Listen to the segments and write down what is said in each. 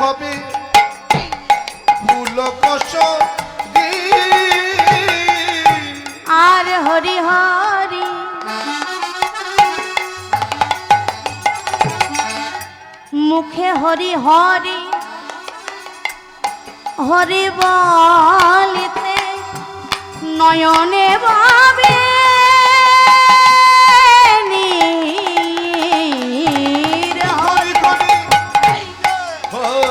হবে। ফুল আর হরি হরি। মুখে হরি হরি। হরি বলিতে নয়নে ভাবে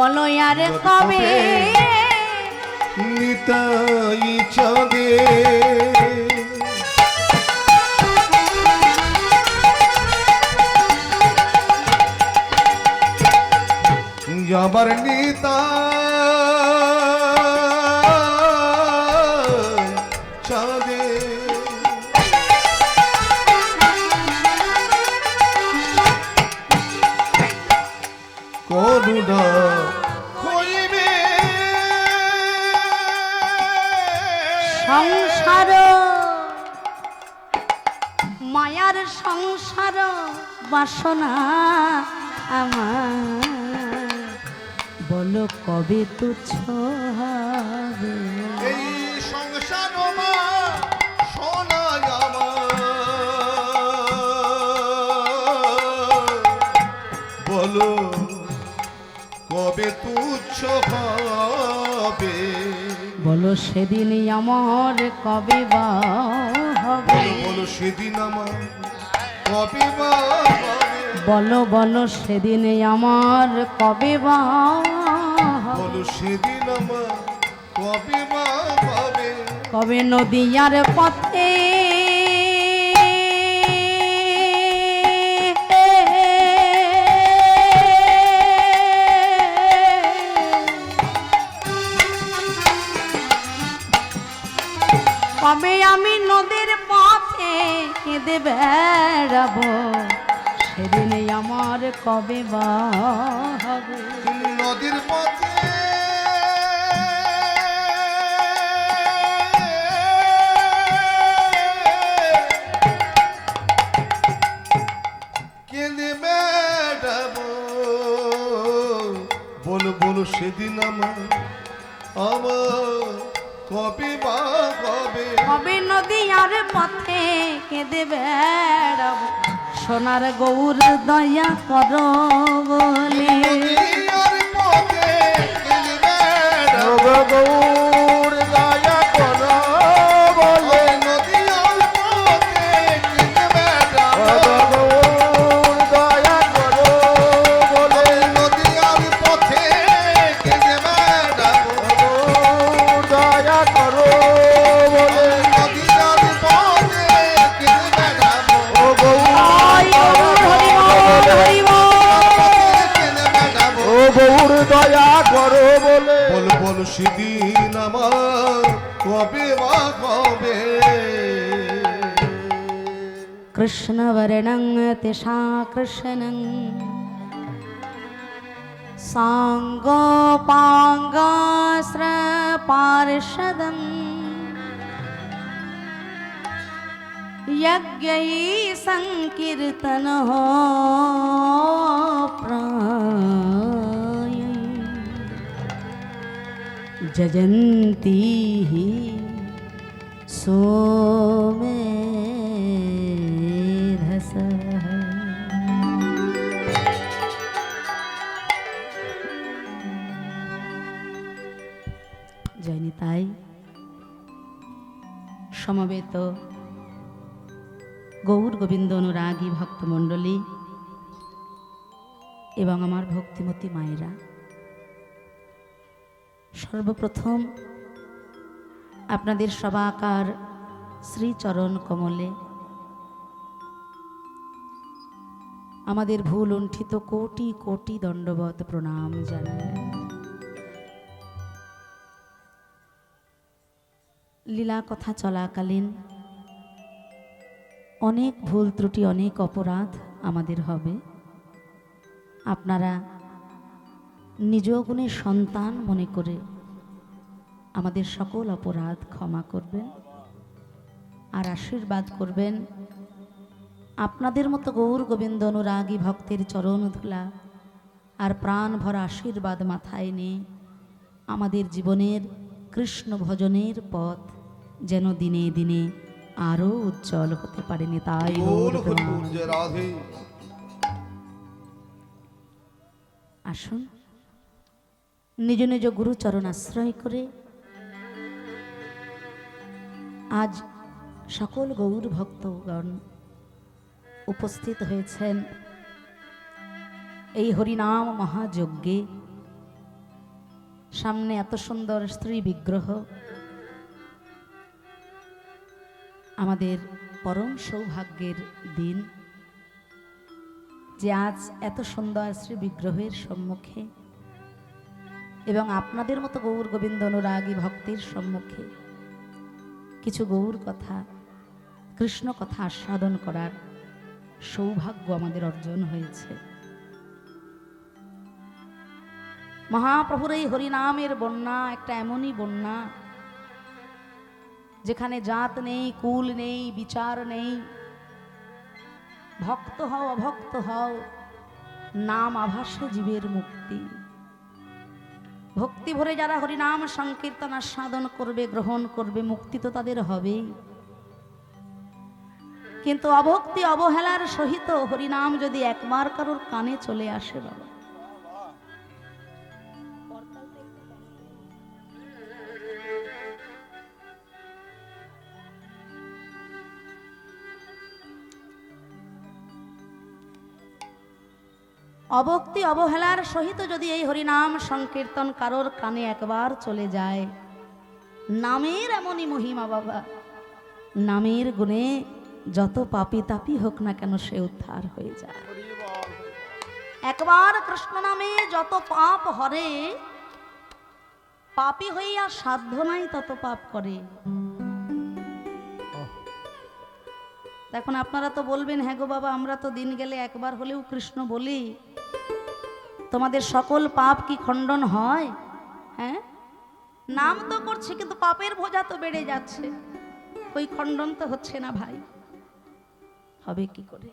বলো আর কবে? নিতাই চাঁদে আমার নিতা সংসার। মায়ার সংসার বাসনা আমার। বলো কবে তুচ্ছ সংসার বলো কবে তুচ্ছ হবে? বলো সেদিন আমার কবে বা হবে? বলো বলো সেদিন আমার কবে বলো বলো সেদিন আমার কবে বা? বলো সেদিন আমার কবে কবে নদী আর নদীয়ার পথে কবে আমি নদীর পথে কেঁদে বেড়াবো। সেদিনে আমার কবে বা নদীর পথে সেদিন আমার আমার কবে বা কবে কবে নদী আর পথে কেঁদে বেড়াবো। সোনার গৌর দয়া কর বলে। कृष्णवर्णं तिषा कृष्णं साङ्गोपाङ्गास्रपार्षदम् यज्ञै सङ्कीर्तनो प्राय। जजन्ती सोमेधसः জয়নি তাই সমবেত গৌর গোবিন্দ অনুরাগী ভক্তমণ্ডলী এবং আমার ভক্তিমতী মায়েরা সর্বপ্রথম আপনাদের সবাকার শ্রীচরণ কমলে। আমাদের ভুল লুণ্ঠিত কোটি কোটি দণ্ডবত প্রণাম জানাই লীলা কথা চলাকালীন অনেক ভুল ত্রুটি, অনেক অপরাধ আমাদের হবে। আপনারা নিজ গুণের সন্তান মনে করে আমাদের সকল অপরাধ ক্ষমা করবেন আর আশীর্বাদ করবেন। আপনাদের মতো গৌর গোবিন্দ অনুরাগী ভক্তের চরণ ধুলা আর প্রাণ ভরা আশীর্বাদ মাথায় নিয়ে আমাদের জীবনের কৃষ্ণ ভজনের পথ যেন দিনে দিনে আরও উজ্জ্বল হতে পারেনি তাই আসুন নিজ নিজ গুরুচরণ আশ্রয় করে আজ সকল গৌর ভক্তগণ উপস্থিত হয়েছেন। এই হরিনাম মহাযজ্ঞে। সামনে এত সুন্দর স্ত্রী বিগ্রহ। আমাদের পরম সৌভাগ্যের দিন যে আজ এত সুন্দর শ্রী বিগ্রহের সম্মুখে এবং আপনাদের মতো গৌর গোবিন্দ অনুরাগী ভক্তির সম্মুখে কিছু গৌর কথা, কৃষ্ণ কথা আস্বাদন করার সৌভাগ্য আমাদের অর্জন হয়েছে। মহাপ্রভুর এই হরিনামের বন্যা, একটা এমনই বন্যা, যেখানে জাত নেই, কুল নেই, বিচার নেই, ভক্ত হও, অভক্ত হও, নাম আভাসে জীবের মুক্তি। ভক্তি ভরে যারা হরিনাম সংকীর্তন সাধন করবে, গ্রহণ করবে, মুক্তি তো তাদের হবে কিন্তু অভক্তি অবহেলার সহিত হরিনাম যদি একবার কারোর কানে চলে আসে বাবা অভক্তি অবহেলার সহিত যদি এই হরিনাম সংকীর্তন কারোর কানে একবার চলে যায়, নামের এমনই মহিমা বাবা। নামের গুণে যত পাপি তাপি হোক না কেন সে উদ্ধার হয়ে যায়। একবার কৃষ্ণ নামে যত পাপ হরে, পাপি হইয়া সাধ্য নাই তত পাপ করে। দেখুন আপনারা তো বলবেন হ্যাঁ গো বাবা, আমরা তো দিন গেলে একবার হলেও কৃষ্ণ বলি। তোমাদের সকল পাপ কি খণ্ডন হয়? হ্যাঁ? নাম তো করছে, কিন্তু পাপের বোঝা তো বেড়ে যাচ্ছে। ওই খণ্ডন তো হচ্ছে না ভাই। হবে কি করে?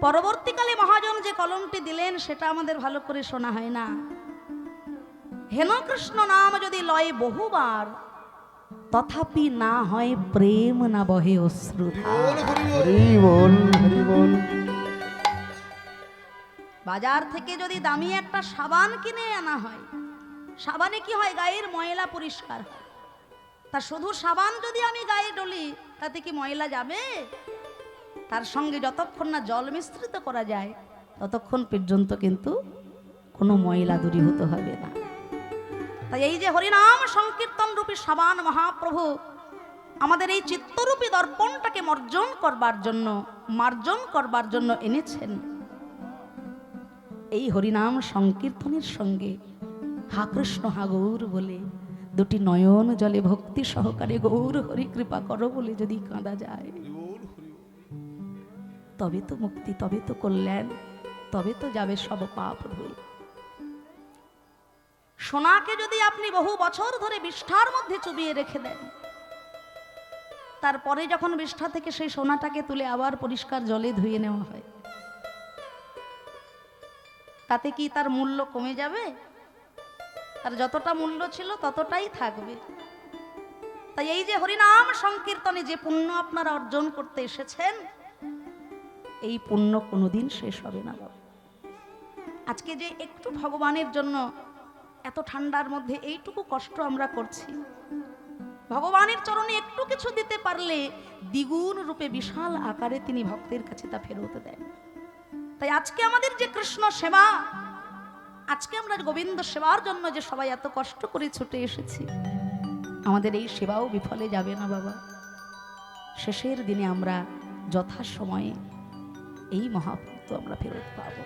পরবর্তীকালে মহাজন যে কলমটি দিলেন, সেটা আমাদের ভালো করে শোনা হয় না। হেন কৃষ্ণ নাম যদি লয় বহুবার তথাপি না হয় প্রেম না বহে অশ্রু বাজার থেকে যদি দামি একটা সাবান কিনে আনা হয় সাবানে কি হয় গায়ের ময়লা পরিষ্কার তা শুধু সাবান যদি আমি গায়ে ডলি তাতে কি ময়লা যাবে? তার সঙ্গে যতক্ষণ না জল মিশ্রিত করা যায় ততক্ষণ পর্যন্ত কিন্তু কোনো ময়লা দূরীভূত হবে না। তাই এই যে হরিনাম সংকীর্তন রূপী সাবান মহাপ্রভু, আমাদের এই চিত্তরূপী দর্পণটাকে মর্জন করবার জন্য, মার্জন করবার জন্য এনেছেন। এই হরিনাম সংকীর্তনের সঙ্গে হা কৃষ্ণ, হা গৌর বলে, দুটি নয়ন জলে ভক্তি সহকারে গৌর হরি কৃপা করো বলে যদি কাঁদা যায়। তবে তো মুক্তি, তবে তো কল্যাণ, তবে তো যাবে সব পাপ ধুয়ে সোনাকে যদি আপনি বহু বছর ধরে বিষ্ঠার মধ্যে চুবিয়ে রেখে দেন, তারপরে যখন বিষ্ঠা থেকে সেই সোনাটাকে তুলে আবার পরিষ্কার জলে ধুয়ে নেওয়া হয়, তাতে কি তার মূল্য কমে যাবে? তার যতটা মূল্য ছিল ততটাই থাকবে। তাই এই যে হরিনাম সংকীর্তনে যে পুণ্য আপনারা অর্জন করতে এসেছেন, এই পুণ্য কোনোদিন শেষ হবে না আজকে যে একটু ভগবানের জন্য এত ঠান্ডার মধ্যে এইটুকু কষ্ট আমরা করছি। ভগবানের চরণে একটু কিছু দিতে পারলে দ্বিগুণ রূপে বিশাল আকারে তিনি ভক্তের কাছে তা ফেরত দেন। তাই আজকে আমাদের যে কৃষ্ণ সেবা, আজকে আমরা গোবিন্দ সেবার জন্য যে সবাই এত কষ্ট করে ছুটে এসেছি, আমাদের এই সেবাও বিফলে যাবে না বাবা। শেষের দিনে আমরা যথাসময়ে এই মহাভক্ত আমরা ফেরত পাব।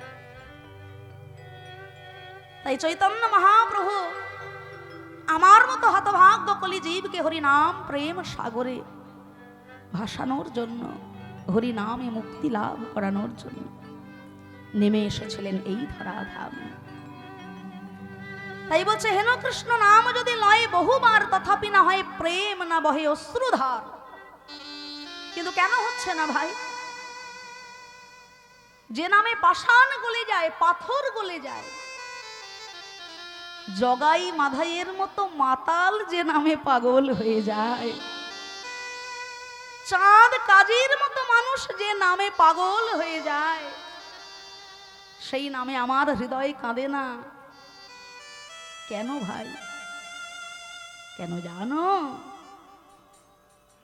তাই চৈতন্য মহাপ্রভু আমার মতো হতভাগ্য কলি জীবকে হরিনাম প্রেম সাগরে ভাসানোর জন্য, হরিনামে মুক্তি লাভ করানোর জন্য নেমে এসেছিলেন এই ধরাধাম। তাই বলছে, হেন কৃষ্ণ, নাম যদি লয় বহুবার তথাপি না হয় প্রেম না বহে অশ্রুধার। কিন্তু কেন হচ্ছে না ভাই? যে নামে পাষাণ গলে যায়, পাথর গলে যায় জগাই মাধাইয়ের মতো মাতাল যে নামে পাগল হয়ে যায়। চাঁদ কাজের মতো মানুষ যে নামে পাগল হয়ে যায়। সেই নামে আমার হৃদয় কাঁদে না। কেন ভাই? কেন জানো?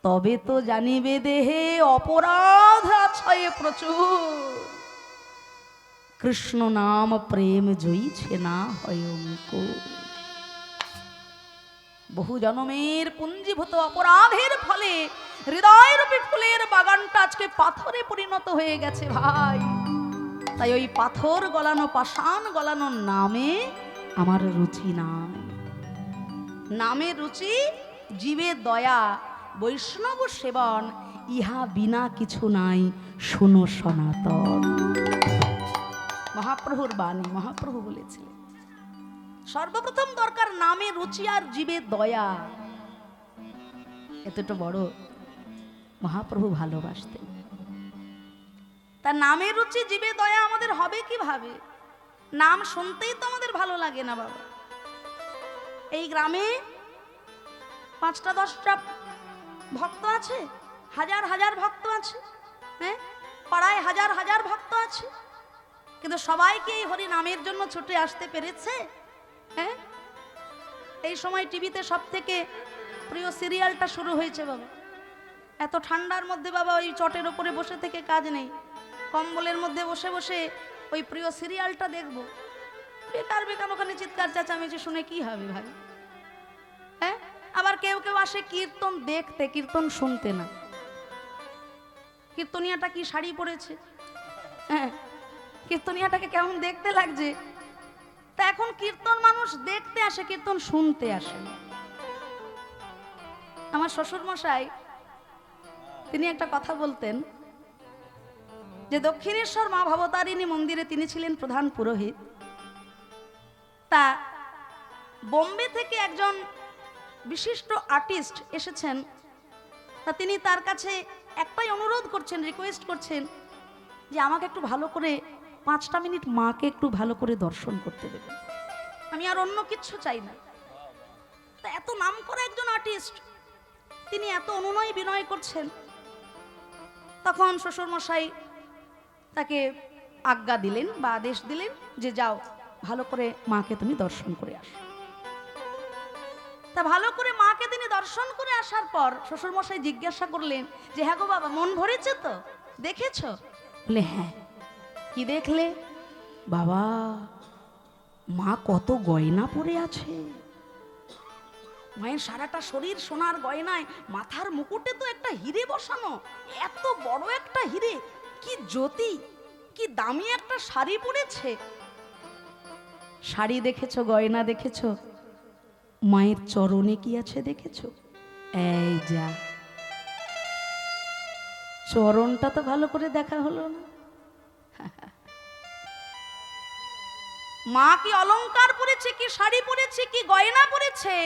তবে তো জানিবে দেহে অপরাধ আছে প্রচুর। কৃষ্ণ নাম প্রেম জয়ীছে না হয়। বহু জনমের পুঞ্জীভূত অপরাধের ফলে হৃদয় রূপী ফুলের বাগানটা আজকে পাথরে পরিণত হয়ে গেছে ভাই। তাই ওই পাথর গলানো, পাষাণ গলানো নামে আমার রুচি নাই। নামে রুচি, জীবে দয়া, বৈষ্ণব সেবন, ইহা বিনা কিছু নাই, শুনো সনাতন। মহাপ্রভুর বাণী, মহাপ্রভু বলেছিলেন, সর্বপ্রথম দরকার নামে, রুচি আর জীবে দয়া। এতটা বড় মহাপ্রভু ভালোবাসতেন। তার নামের রুচি, জীবে দয়া আমাদের হবে কীভাবে? নাম শুনতেই তো আমাদের ভালো লাগে না বাবা। এই গ্রামে পাঁচটা, দশটা ভক্ত আছে? হাজার হাজার ভক্ত আছে? হ্যাঁ? পাড়ায় হাজার হাজার ভক্ত আছে? কিন্তু সবাইকে এই হরি নামের জন্য ছুটে আসতে পেরেছে? হ্যাঁ? এই সময় টিভিতে সব থেকে প্রিয় সিরিয়ালটা শুরু হয়েছে বাবা। এত ঠান্ডার মধ্যে বাবা ওই চটের ওপরে বসে থেকে কাজ নেই। কম্বলের মধ্যে বসে বসে ওই প্রিয় সিরিয়ালটা দেখব। বেকার বেকার ওখানে চিৎকার চেঁচামেচি শুনে কি হবে ভাই? হ্যাঁ? আবার কেউ কেউ আসে কীর্তন দেখতে, কীর্তন শুনতে না। কীর্তনিয়াটা কি শাড়ি পরেছে? হ্যাঁ? কীর্তনিয়াটাকে কেমন দেখতে লাগছে? তা এখন কীর্তন মানুষ দেখতে আসে, কীর্তন শুনতে আসে। আমার শ্বশুর মশাই তিনি একটা কথা বলতেন যে দক্ষিণেশ্বর মা ভবতারিণী মন্দিরে তিনি ছিলেন প্রধান পুরোহিত। তা বোম্বে থেকে একজন বিশিষ্ট আর্টিস্ট এসেছেন। তা তিনি তার কাছে একটাই অনুরোধ করছেন রিকোয়েস্ট করছেন যে আমাকে একটু ভালো করে পাঁচটা মিনিট মাকে একটু ভালো করে দর্শন করতে দেবেন আমি আর অন্য কিচ্ছু চাই না। তা এত নাম করা একজন আর্টিস্ট তিনি এত অনুনয় বিনয় করছেন। তখন শ্বশুরমশাই তাকে আজ্ঞা দিলেন বা আদেশ দিলেন যে যাও, ভালো করে মাকে তুমি দর্শন করে আসো। তা ভালো করে মাকে তিনি দর্শন করে আসার পর শ্বশুরমশাই জিজ্ঞাসা করলেন, যে হ্যাঁ গো বাবা, মন ভরেছে তো? দেখেছ? বলে হ্যাঁ। কি দেখলে? বাবা, মা কত গয়না পরে আছে। মায়ের সারাটা শরীর সোনার গয়নায়, মাথার মুকুটে তো একটা হিরে বসানো। এত বড় একটা হিরে, কি জ্যোতি, কি দামি একটা শাড়ি পরেছে। শাড়ি দেখেছ, গয়না দেখেছ? মায়ের চরণে কি আছে দেখেছ? এই যা। চরণটা তো ভালো করে দেখা হলো না। মা কি অলংকার পরেছে, কি শাড়ি পরেছে, কি গয়না পরেছে?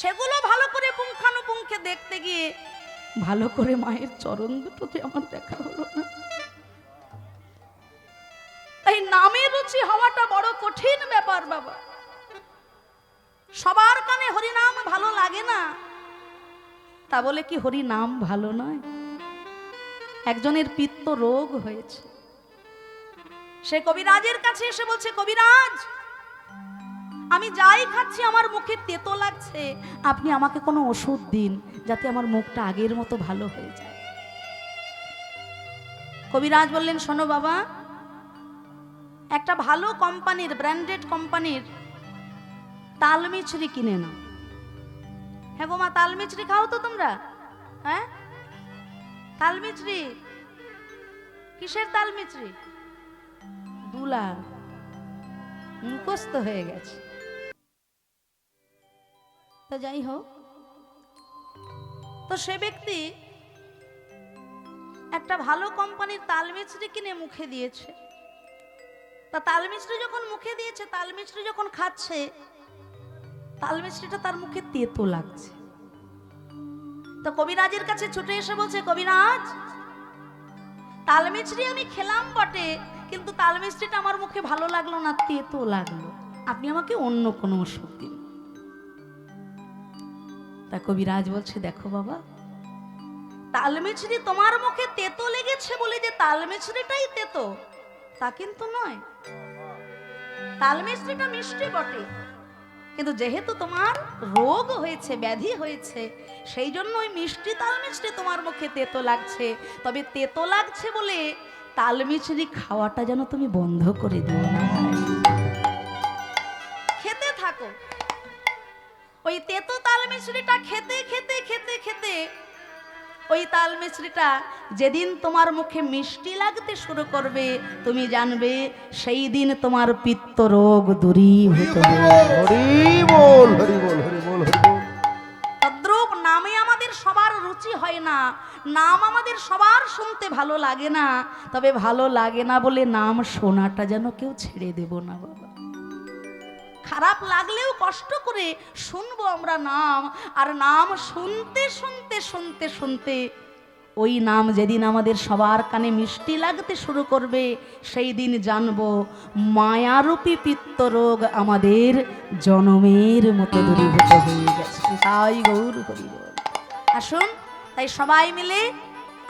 সেগুলো ভালো করে পুঙ্খানুপুঙ্খে দেখতে গিয়ে ভালো করে মায়ের চরণ দুটোতে আমার দেখা হলো না। তাই নামের রুচি হওয়াটা বড় কঠিন ব্যাপার বাবা। সবার কানে হরিনাম ভালো লাগে না। তা বলে কি হরি নাম ভালো নয়? একজনের পিত্ত রোগ হয়েছে। সে কবিরাজের কাছে এসে বলছে, কবিরাজ, আমি যাই খাচ্ছি, আমার মুখে তেতো লাগছে। আপনি আমাকে কোনো ওষুধ দিন, যাতে আমার মুখটা আগের মতো ভালো হয়ে যায়। কবিরাজ বললেন, শোনো বাবা, একটা ভালো কোম্পানির, ব্র্যান্ডেড কোম্পানির তালমিছরি কিনে নাও। হ্যাঁ গো মা, তালমিছরি খাও তো তোমরা হ্যাঁ? তালমিছরি, কিসের তালমিছরি? দুলা মুখস্থ হয়ে গেছে। তো যাই হোক, তো সে ব্যক্তি একটা ভালো কোম্পানির তালমিছরি কিনে মুখে দিয়েছে। তা তালমিছরি যখন মুখে দিয়েছে, তালমিছরি যখন খাচ্ছে, তালমিছরিটা তার মুখে তেতো লাগছে। তো কবিরাজের কাছে ছুটে এসে বলছে, কবিরাজ, তালমিছরি আমি খেলাম বটে কিন্তু তালমিছরিটা আমার মুখে ভালো লাগল না, তেতো লাগল। আপনি আমাকে অন্য কোনো ওষুধ দিন। তা কবিরাজ বলছে, দেখো বাবা তালমিছরি তোমার মুখে তেতো লেগেছে বলে যে তালমিছরিটাই তেতো, তা কিন্তু নয়। তালমিছরিটা মিষ্টি বটে, কিন্তু যেহেতু তোমার রোগ হয়েছে, ব্যাধি হয়েছে, সেই জন্য ওই মিষ্টি তাল মিষ্টি তোমার মুখে তেতো লাগছে। তবে তেতো লাগছে বলে তাল মিছরি খাওয়াটা যেন তুমি বন্ধ করে দিও না। খেতে থাকো। ওই তেতো তাল মিছরিটা খেতে খেতে খেতে খেতে ওই তাল মিছরিটা যেদিন তোমার মুখে মিষ্টি লাগতে শুরু করবে তুমি জানবে সেই দিন তোমার পিত্ত রোগ দূরীভূত হবে হরি বল হরি বল। রুচি হয় না। নাম আমাদের সবার শুনতে ভালো লাগে না। তবে ভালো লাগে না বলে নাম শোনাটা যেন কেউ ছেড়ে দেব না বাবা। খারাপ লাগলেও কষ্ট করে শুনব আমরা নাম। আর নাম শুনতে শুনতে শুনতে শুনতে ওই নাম যেদিন আমাদের সবার কানে মিষ্টি লাগতে শুরু করবে, সেই দিন জানব মায়ারূপী পিত্ত রোগ আমাদের জনমের মতো দূরীভূত হয়ে গেছে। তাই গৌর আসুন। তাই সবাই মিলে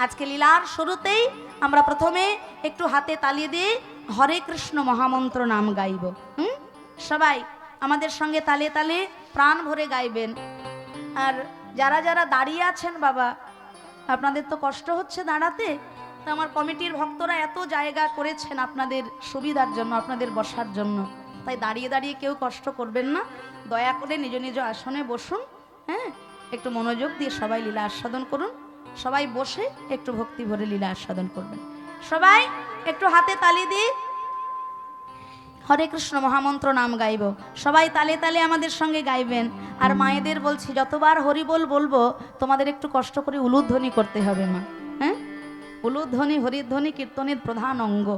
আজকে লীলার শুরুতেই আমরা প্রথমে একটু হাতে তালিয়ে দিয়ে হরে কৃষ্ণ মহামন্ত্র নাম গাইব, হুম? সবাই আমাদের সঙ্গে তালে তালে প্রাণ ভরে গাইবেন। আর যারা যারা দাঁড়িয়ে আছেন বাবা, আপনাদের তো কষ্ট হচ্ছে দাঁড়াতে, তো আমার কমিটির ভক্তরা এত জায়গা করেছেন আপনাদের সুবিধার জন্য, আপনাদের বসার জন্য। তাই দাঁড়িয়ে দাঁড়িয়ে কেউ কষ্ট করবেন না। দয়া করে নিজ নিজ আসনে বসুন হ্যাঁ? একটু মনোযোগ দিয়ে সবাই লীলা আস্বাদন করুন। সবাই বসে একটু ভক্তি ভরে লীলা আস্বাদন করবেন। সবাই একটু হাতে তালি দিয়ে হরে কৃষ্ণ মহামন্ত্র নাম গাইব। সবাই তালে তালে আমাদের সঙ্গে গাইবেন। আর মায়েদের বলছি, যতবার হরি বল বলব, তোমাদের একটু কষ্ট করে উলুধ্বনি করতে হবে মা। হ্যাঁ? উলুধ্বনি, হরিধ্বনি কীর্তনের প্রধান অঙ্গ।